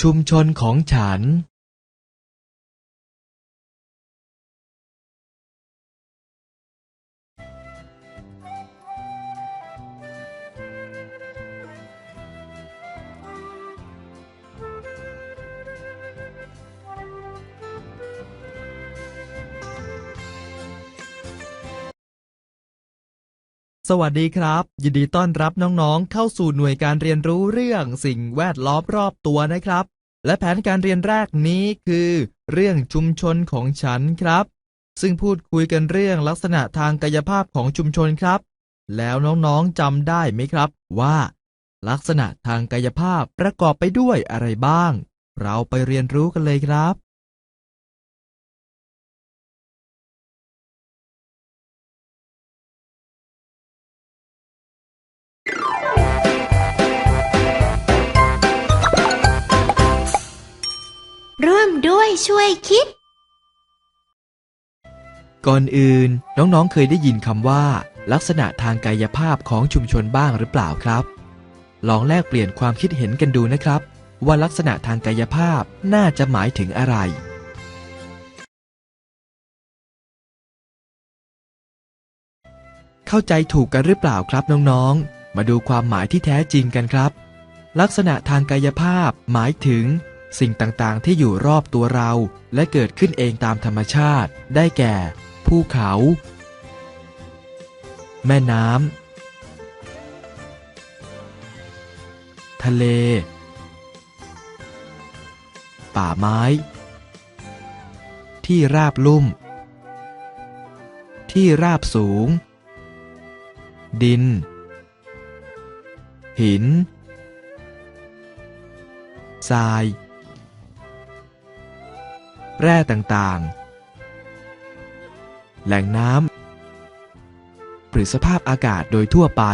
ชุมชนของฉัน สวัสดีครับ ยินดีต้อนรับน้องๆ เข้าสู่หน่วยการเรียนรู้เรื่องสิ่งแวดล้อมรอบตัวนะครับ และแผนการเรียนแรกนี้คือ เรื่องชุมชนของฉันครับ ซึ่งพูดคุยกันเรื่องลักษณะทางกายภาพของชุมชนครับ แล้วน้องๆจำได้ไหมครับ ว่า ลักษณะทางกายภาพประกอบไปด้วยอะไรบ้าง เราไปเรียนรู้กันเลยครับ ด้วยช่วยคิด ก่อนอื่นน้องๆเคยได้ยินคำว่า ลักษณะทางกายภาพของชุมชนบ้างหรือเปล่าครับ ลองแลกเปลี่ยนความคิดเห็นกันดูนะครับ ว่าลักษณะทางกายภาพน่าจะหมายถึงอะไรเข้าใจถูกกันหรือเปล่าครับน้องๆ มาดูความหมายที่แท้จริงกันครับ ลักษณะทางกายภาพหมายถึง สิ่งต่างๆ ที่อยู่รอบตัวเรา และเกิดขึ้นเองตามธรรมชาติ ได้แก่ ภูเขา แม่น้ำ ทะเล ป่าไม้ ที่ราบลุ่ม ที่ราบสูง ดิน หินทราย แร่ต่างๆ แหล่งน้ำหรือสภาพอากาศโดยทั่วไป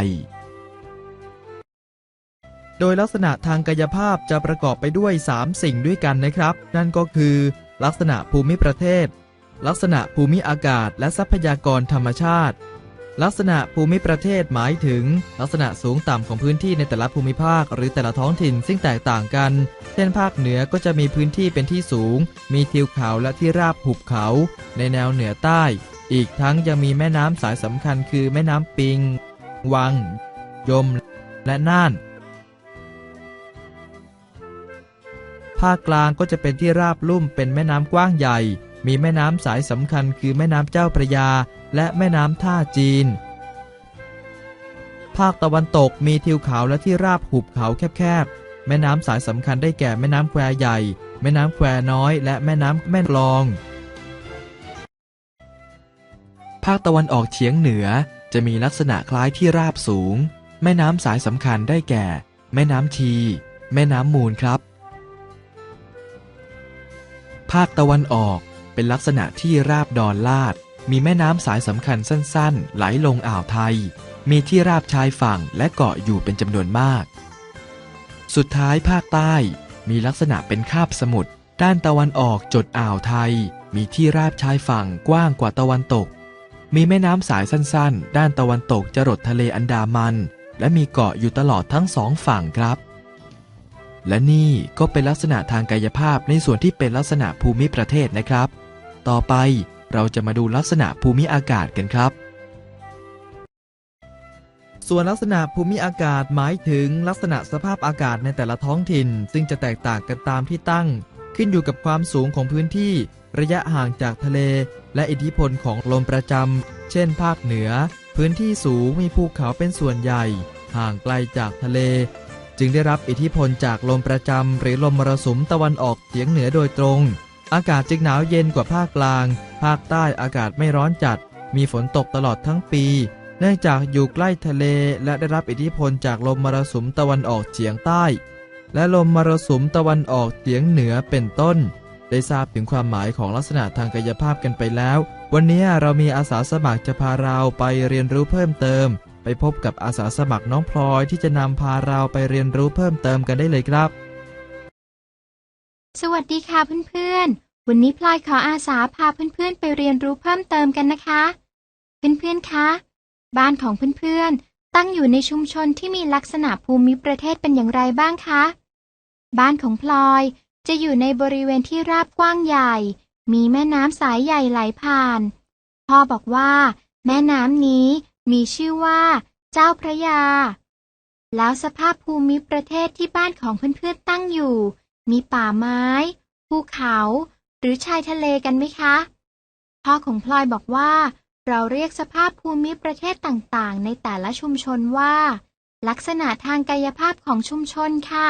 โดยลักษณะทางกายภาพจะประกอบไปด้วย 3 สิ่งด้วยกันนะครับ นั่นก็คือ ลักษณะภูมิประเทศ ลักษณะภูมิอากาศและทรัพยากรธรรมชาติ ลักษณะภูมิประเทศหมายถึง ลักษณะสูงต่ำของพื้นที่ในแต่ละภูมิภาคหรือแต่ละท้องถิ่นซึ่งแตกต่างกัน เช่นภาคเหนือก็จะมีพื้นที่เป็นที่สูง มีทิวเขาและที่ราบหุบเขา ในแนวเหนือใต้ อีกทั้งยังมีแม่น้ำสายสำคัญคือแม่น้ำปิง วัง ยม และน่าน ภาคกลางก็จะเป็นที่ราบลุ่มเป็นแม่น้ำกว้างใหญ่ มีแม่น้ำสายสำคัญคือแม่น้ำเจ้าพระยา และแม่น้ำท่าจีน ภาคตะวันตกมีทิวเขาและที่ราบหุบเขาแคบๆ แม่น้ำสายสำคัญได้แก่แม่น้ำแควใหญ่ แม่น้ำแควน้อย และแม่น้ำแม่กลอง ภาคตะวันออกเฉียงเหนือจะมีลักษณะคล้ายที่ราบสูง แม่น้ำสายสำคัญได้แก่ แม่น้ำชี แม่น้ำมูลครับ ภาคตะวันออกเป็นลักษณะที่ราบดอนลาด มีแม่น้ำสายสำคัญสั้นๆ ไหลลงอ่าวไทย มีที่ราบชายฝั่งและเกาะอยู่เป็นจำนวนมาก สุดท้ายภาคใต้มีลักษณะเป็นคาบสมุทรด้านตะวันออกจดอ่าวไทย มีที่ราบชายฝั่งกว้างกว่าตะวันตก มีแม่น้ำสายสั้นๆ ด้านตะวันตกจรดทะเลอันดามัน และมีเกาะอยู่ตลอดทั้งสองฝั่งครับ และนี่ก็เป็นลักษณะทางกายภาพในส่วนที่เป็นลักษณะภูมิประเทศนะครับ ต่อไป เราจะมาดูลักษณะภูมิอากาศกันครับ ส่วนลักษณะภูมิอากาศหมายถึงลักษณะสภาพอากาศในแต่ละท้องถิ่น ซึ่งจะแตกต่างกันตามที่ตั้ง ขึ้นอยู่กับความสูงของพื้นที่ ระยะห่างจากทะเล และอิทธิพลของลมประจำเช่น ภาคเหนือ พื้นที่สูงมีภูเขาเป็นส่วนใหญ่ ห่างไกลจากทะเลจึงได้รับอิทธิพลจากลมประจำหรือลมมรสุมตะวันออกเฉียงเหนือโดยตรง อากาศจึงหนาวเย็นกว่าภาคกลาง ภาคใต้อากาศไม่ร้อนจัด มีฝนตกตลอดทั้งปี เนื่องจากอยู่ใกล้ทะเลและได้รับอิทธิพลจากลมมรสุมตะวันออกเฉียงใต้ และลมมรสุมตะวันออกเฉียงเหนือเป็นต้น ได้ทราบถึงความหมายของลักษณะทางกายภาพกันไปแล้ว วันนี้เรามีอาสาสมัครจะพาเราไปเรียนรู้เพิ่มเติม ไปพบกับอาสาสมัครน้องพลอยที่จะนำพาเราไปเรียนรู้เพิ่มเติมกันได้เลยครับ สวัสดีค่ะเพื่อนๆ วันนี้พลอยขออาสาพาเพื่อนๆไปเรียนรู้เพิ่มเติมกันนะคะ เพื่อนๆ คะ บ้านของเพื่อนๆ ตั้งอยู่ในชุมชนที่มีลักษณะภูมิประเทศเป็นอย่างไรบ้างคะ บ้านของพลอยจะอยู่ในบริเวณที่ราบกว้างใหญ่ มีแม่น้ำสายใหญ่ไหลผ่าน พ่อบอกว่า แม่น้ำนี้มีชื่อว่า เจ้าพระยา แล้วสภาพภูมิประเทศที่บ้านของเพื่อนๆตั้งอยู่ มีป่าไม้ ภูเขา หรือชายทะเลกันไหมคะ พ่อของพลอยบอกว่า เราเรียกสภาพภูมิประเทศต่างๆ ในแต่ละชุมชนว่า ลักษณะทางกายภาพของชุมชนค่ะ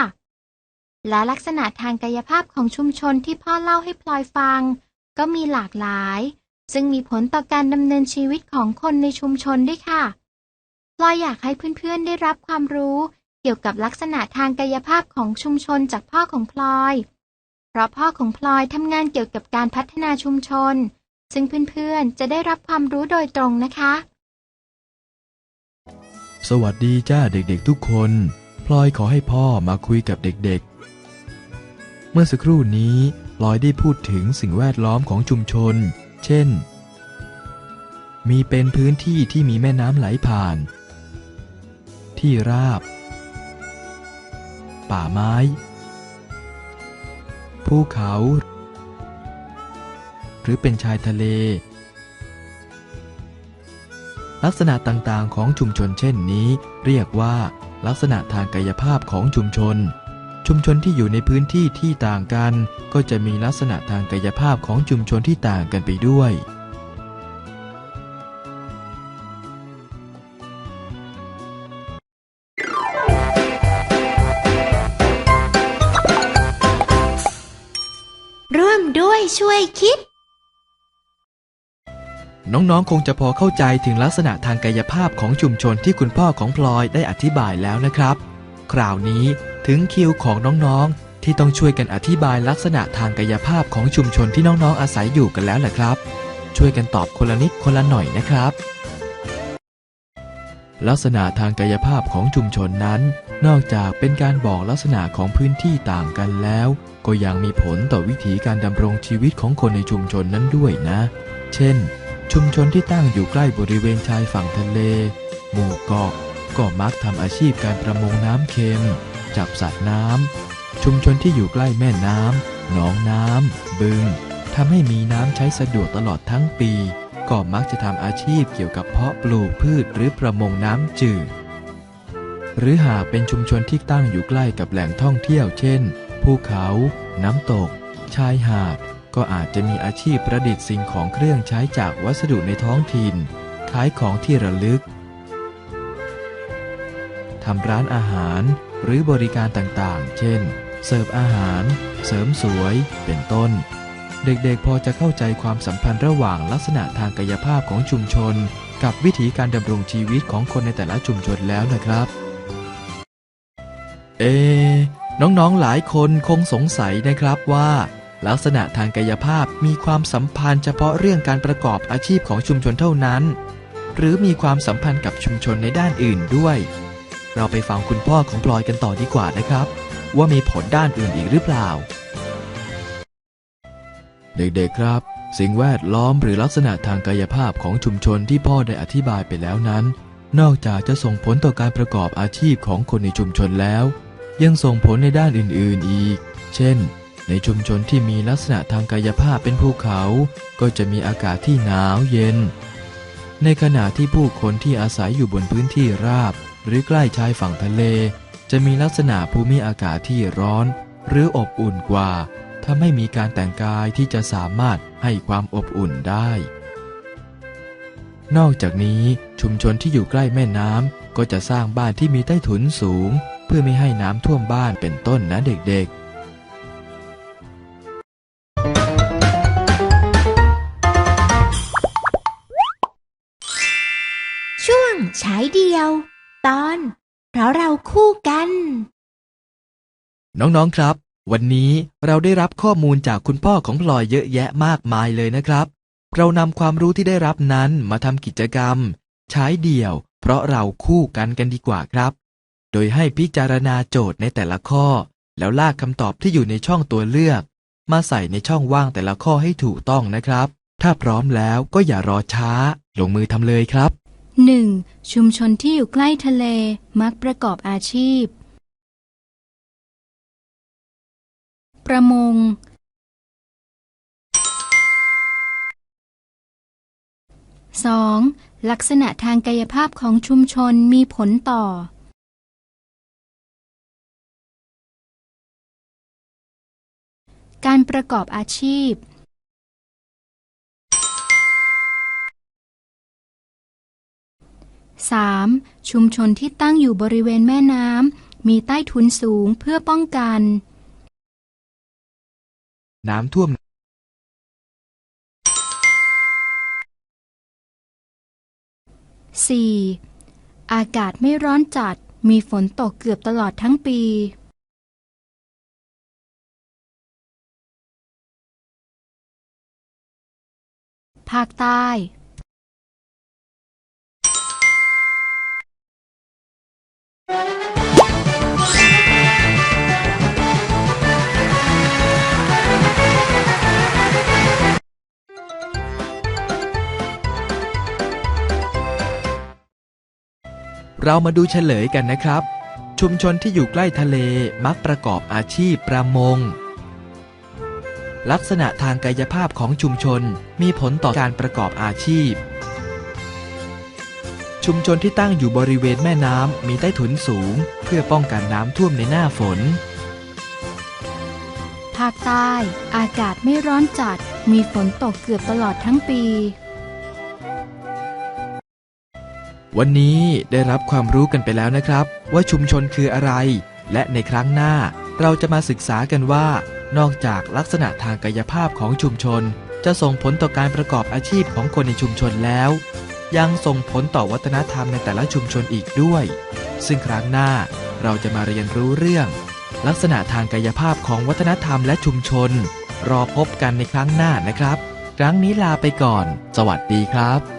และลักษณะทางกายภาพของชุมชนที่พ่อเล่าให้พลอยฟัง ก็มีหลากหลาย ซึ่งมีผลต่อการดำเนินชีวิตของคนในชุมชนด้วยค่ะพลอยอยากให้เพื่อนๆได้รับความรู้เกี่ยวกับลักษณะทางกายภาพของชุมชนจากพ่อของพลอย เพราะพ่อของพลอยทำงานเกี่ยวกับการพัฒนาชุมชน ซึ่งเพื่อนๆ จะได้รับความรู้โดยตรงนะคะ สวัสดีจ้าเด็กๆทุกคน พลอยขอให้พ่อมาคุยกับเด็กๆ เมื่อสักครู่นี้พลอยได้พูดถึงสิ่งแวดล้อมของชุมชน เช่น มีเป็นพื้นที่ที่มีแม่น้ำไหลผ่าน ที่ราบ ป่าไม้ ภูเขา หรือเป็นชายทะเล ลักษณะต่างๆของชุมชนเช่นนี้ เรียกว่าลักษณะทางกายภาพของชุมชน ชุมชนที่อยู่ในพื้นที่ที่ต่างกัน ก็จะมีลักษณะทางกายภาพของชุมชนที่ต่างกันไปด้วย ด้วยช่วยคิด น้องๆ คงจะพอเข้าใจถึงลักษณะทางกายภาพของชุมชนที่คุณพ่อของพลอยได้อธิบายแล้วนะครับ คราวนี้ถึงคิวของน้องๆ ที่ต้องช่วยกันอธิบายลักษณะทางกายภาพของชุมชนที่น้องๆ อาศัยอยู่กันแล้วแหละครับ ช่วยกันตอบคนละนิดคนละหน่อยนะครับ ลักษณะทางกายภาพของชุมชนนั้น นอกจากเป็นการบอกลักษณะของพื้นที่ต่างกันแล้ว ก็ยังมีผลต่อวิถีการดำรงชีวิตของคนในชุมชนนั้นด้วยนะ เช่น ชุมชนที่ตั้งอยู่ใกล้บริเวณชายฝั่งทะเล หมู่เกาะก็มักทำอาชีพการประมงน้ำเค็ม จับสัตว์น้ำ ชุมชนที่อยู่ใกล้แม่น้ำหนองน้ำบึงทำให้มีน้ำใช้สะดวกตลอดทั้งปี ก็มักจะทำอาชีพเกี่ยวกับเพาะปลูกพืชหรือประมงน้ำจืด หรือหากเป็นชุมชนที่ตั้งอยู่ใกล้กับแหล่งท่องเที่ยวเช่น ภูเขา น้ำตก ชายหาด ก็อาจจะมีอาชีพประดิษฐ์สิ่งของเครื่องใช้จากวัสดุในท้องถิ่น ขายของที่ระลึกทำร้านอาหารหรือบริการต่างๆ เช่น เสิร์ฟอาหาร เสริมสวย เป็นต้น เด็กๆ พอจะเข้าใจความสัมพันธ์ระหว่างลักษณะทางกายภาพของชุมชน กับวิถีการดำรงชีวิตของคนในแต่ละชุมชนแล้วนะครับ เอะน้องๆ หลายคนคงสงสัยนะครับว่า ลักษณะทางกายภาพมีความสัมพันธ์เฉพาะเรื่องการประกอบอาชีพของชุมชนเท่านั้น หรือมีความสัมพันธ์กับชุมชนในด้านอื่นด้วย เราไปฟังคุณพ่อของพลอยกันต่อดีกว่านะครับ ว่ามีผลด้านอื่นอีกหรือเปล่า เด็กๆครับ สิ่งแวดล้อมหรือลักษณะทางกายภาพของชุมชนที่พ่อได้อธิบายไปแล้วนั้น นอกจากจะส่งผลต่อการประกอบอาชีพของคนในชุมชนแล้ว ยังส่งผลในด้านอื่นๆอีก เช่น ในชุมชนที่มีลักษณะทางกายภาพเป็นภูเขา ก็จะมีอากาศที่หนาวเย็น ในขณะที่ผู้คนที่อาศัยอยู่บนพื้นที่ราบ หรือใกล้ชายฝั่งทะเล จะมีลักษณะภูมิอากาศที่ร้อน หรืออบอุ่นกว่า ทำให้มีการแต่งกายที่จะสามารถให้ความอบอุ่นได้ นอกจากนี้ชุมชนที่อยู่ใกล้แม่น้ำก็จะสร้างบ้านที่มีใต้ถุนสูง เพื่อไม่ให้น้ำท่วมบ้านเป็นต้นนะเด็กๆช่วงฉายเดียว ตอน เพราะเราคู่กัน น้องๆครับ วันนี้เราได้รับข้อมูลจากคุณพ่อของพลอยเยอะแยะมากมายเลยนะครับ เรานำความรู้ที่ได้รับนั้นมาทำกิจกรรม ใช้เดี่ยว เพราะเราคู่กันกันดีกว่าครับ โดยให้พิจารณาโจทย์ในแต่ละข้อ แล้วลากคำตอบที่อยู่ในช่องตัวเลือก มาใส่ในช่องว่างแต่ละข้อให้ถูกต้องนะครับ ถ้าพร้อมแล้วก็อย่ารอช้า ลงมือทำเลยครับ 1. ชุมชนที่อยู่ใกล้ทะเลมักประกอบอาชีพ ประมง 2. ลักษณะทางกายภาพของชุมชนมีผลต่อ การประกอบอาชีพ 3. ชุมชนที่ตั้งอยู่บริเวณแม่น้ำมีใต้ทุนสูงเพื่อป้องกัน น้ำท่วมสี่อากาศไม่ร้อนจัด มีฝนตกเกือบตลอดทั้งปีภาคใต้ เรามาดูเฉลยกันนะครับ ชุมชนที่อยู่ใกล้ทะเลมักประกอบอาชีพประมง ลักษณะทางกายภาพของชุมชนมีผลต่อการประกอบอาชีพ ชุมชนที่ตั้งอยู่บริเวณแม่น้ำมีใต้ถุนสูง เพื่อป้องกันน้ำท่วมในหน้าฝน ภาคใต้ อากาศไม่ร้อนจัด มีฝนตกเกือบตลอดทั้งปี วันนี้ได้รับความรู้กันไปแล้วนะครับ ว่าชุมชนคืออะไร และในครั้งหน้าเราจะมาศึกษากันว่า นอกจากลักษณะทางกายภาพของชุมชน จะส่งผลต่อการประกอบอาชีพของคนในชุมชนแล้ว ยังส่งผลต่อวัฒนธรรมในแต่ละชุมชนอีกด้วย ซึ่งครั้งหน้าเราจะมาเรียนรู้เรื่อง ลักษณะทางกายภาพของวัฒนธรรมและชุมชน รอพบกันในครั้งหน้านะครับ ครั้งนี้ลาไปก่อน สวัสดีครับ